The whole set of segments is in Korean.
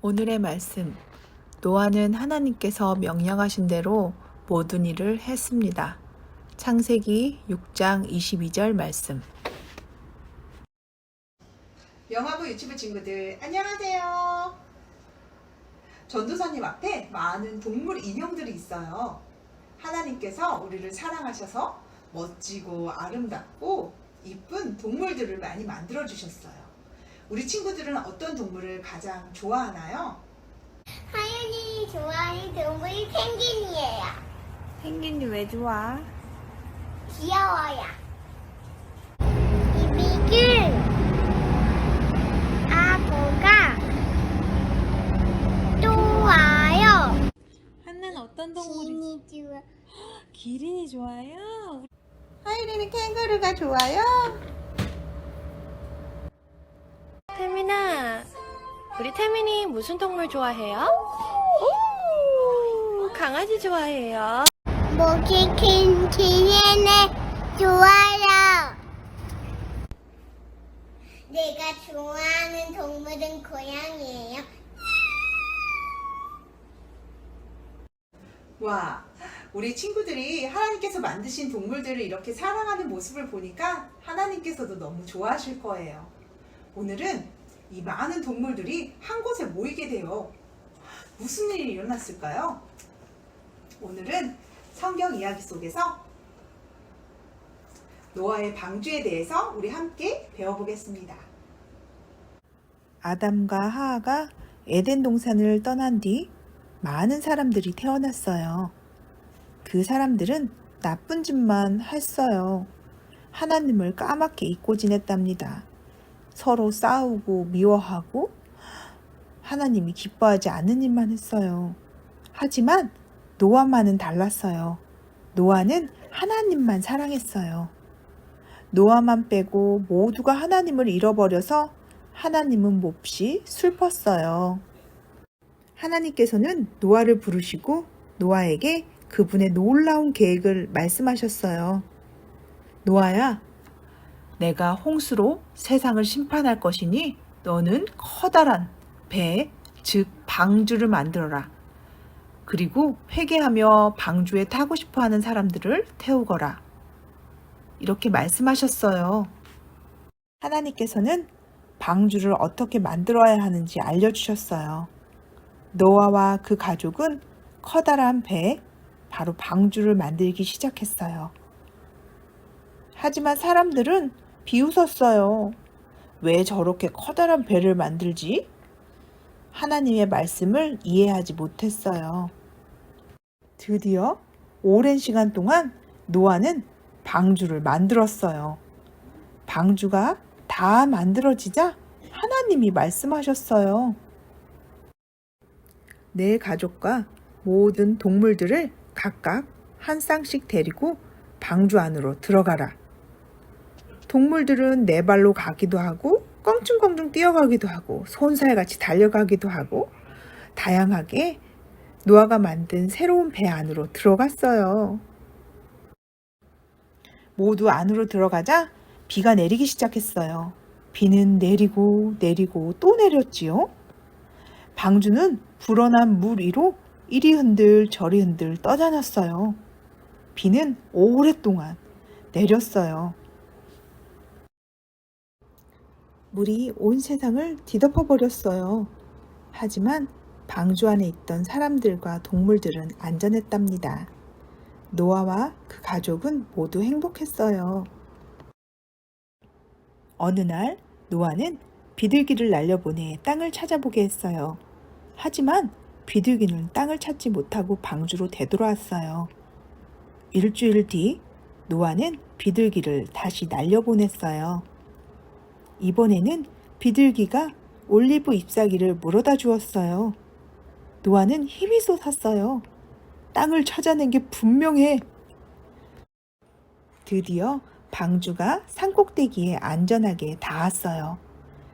오늘의 말씀. 노아는 하나님께서 명령하신 대로 모든 일을 했습니다. 창세기 6장 22절 말씀. 영화부 유튜브 친구들 안녕하세요. 전도사님 앞에 많은 동물 인형들이 있어요. 하나님께서 우리를 사랑하셔서 멋지고 아름답고 이쁜 동물들을 많이 만들어 주셨어요. 우리 친구들은 어떤 동물을 가장 좋아하나요? 하윤이 좋아하는 동물이 펭귄이에요. 펭귄이 왜 좋아? 귀여워요. 이 미균 아고가 또 와요. 한나는 어떤 동물이 진이 좋아. 기린이 좋아요? 하이리는 캥거루가 좋아요. 태민아 우리 태민이 무슨 동물 좋아해요? 오 강아지 좋아해요 목이 긴 기린을 좋아요. 내가 좋아하는 동물은 고양이에요. 와, 우리 친구들이 하나님께서 만드신 동물들을 이렇게 사랑하는 모습을 보니까 하나님께서도 너무 좋아하실 거예요. 오늘은 이 많은 동물들이 한 곳에 모이게 돼요. 무슨 일이 일어났을까요? 오늘은 성경 이야기 속에서 노아의 방주에 대해서 우리 함께 배워보겠습니다. 아담과 하하가 에덴 동산을 떠난 뒤 많은 사람들이 태어났어요. 그 사람들은 나쁜 짓만 했어요. 하나님을 까맣게 잊고 지냈답니다. 서로 싸우고 미워하고 하나님이 기뻐하지 않는 일만 했어요. 하지만 노아만은 달랐어요. 노아는 하나님만 사랑했어요. 노아만 빼고 모두가 하나님을 잃어버려서 하나님은 몹시 슬펐어요. 하나님께서는 노아를 부르시고 노아에게 그분의 놀라운 계획을 말씀하셨어요. 노아야, 내가 홍수로 세상을 심판할 것이니 너는 커다란 배, 즉 방주를 만들어라. 그리고 회개하며 방주에 타고 싶어 하는 사람들을 태우거라. 이렇게 말씀하셨어요. 하나님께서는 방주를 어떻게 만들어야 하는지 알려주셨어요. 노아와 그 가족은 커다란 배, 바로 방주를 만들기 시작했어요. 하지만 사람들은 비웃었어요. 왜 저렇게 커다란 배를 만들지? 하나님의 말씀을 이해하지 못했어요. 드디어 오랜 시간 동안 노아는 방주를 만들었어요. 방주가 다 만들어지자 하나님이 말씀하셨어요. 내 가족과 모든 동물들을 각각 한 쌍씩 데리고 방주 안으로 들어가라. 동물들은 네 발로 가기도 하고 껑충껑충 뛰어가기도 하고 손살같이 달려가기도 하고 다양하게 노아가 만든 새로운 배 안으로 들어갔어요. 모두 안으로 들어가자 비가 내리기 시작했어요. 비는 내리고 내리고 또 내렸지요. 방주는 불어난 물 위로 이리 흔들 저리 흔들 떠다녔어요. 비는 오랫동안 내렸어요. 물이 온 세상을 뒤덮어 버렸어요. 하지만 방주 안에 있던 사람들과 동물들은 안전했답니다. 노아와 그 가족은 모두 행복했어요. 어느 날 노아는 비둘기를 날려보내 땅을 찾아보게 했어요. 하지만 비둘기는 땅을 찾지 못하고 방주로 되돌아왔어요. 일주일 뒤 노아는 비둘기를 다시 날려보냈어요. 이번에는 비둘기가 올리브 잎사귀를 물어다 주었어요. 노아는 힘이 솟았어요. 땅을 찾아낸 게 분명해. 드디어 방주가 산꼭대기에 안전하게 닿았어요.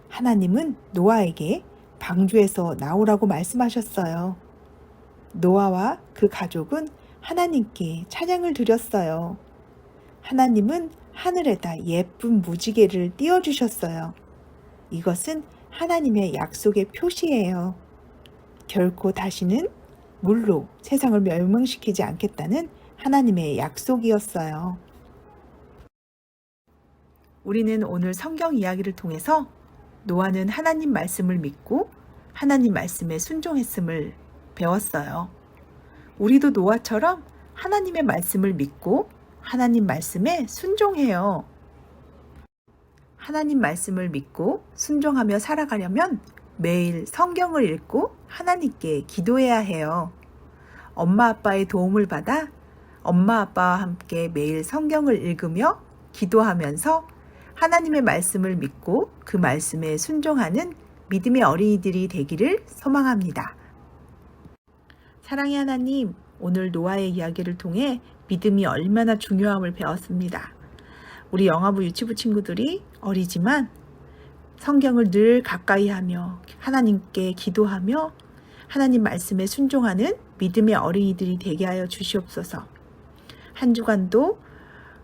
하나님은 노아에게 방주에서 나오라고 말씀하셨어요. 노아와 그 가족은 하나님께 찬양을 드렸어요. 하나님은 하늘에다 예쁜 무지개를 띄워주셨어요. 이것은 하나님의 약속의 표시예요. 결코 다시는 물로 세상을 멸망시키지 않겠다는 하나님의 약속이었어요. 우리는 오늘 성경 이야기를 통해서 노아는 하나님 말씀을 믿고 하나님 말씀에 순종했음을 배웠어요. 우리도 노아처럼 하나님의 말씀을 믿고 하나님 말씀에 순종해요. 하나님 말씀을 믿고 순종하며 살아가려면 매일 성경을 읽고 하나님께 기도해야 해요. 엄마 아빠의 도움을 받아 엄마 아빠와 함께 매일 성경을 읽으며 기도하면서 하나님의 말씀을 믿고 그 말씀에 순종하는 믿음의 어린이들이 되기를 소망합니다. 사랑의 하나님, 오늘 노아의 이야기를 통해 믿음이 얼마나 중요함을 배웠습니다. 우리 영화부 유치부 친구들이 어리지만 성경을 늘 가까이 하며 하나님께 기도하며 하나님 말씀에 순종하는 믿음의 어린이들이 되게 하여 주시옵소서. 한 주간도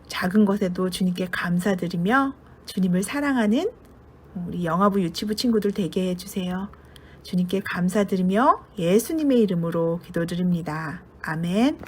작은 것에도 주님께 감사드리며 주님을 사랑하는 우리 영화부 유치부 친구들 되게 해주세요. 주님께 감사드리며 예수님의 이름으로 기도드립니다. 아멘.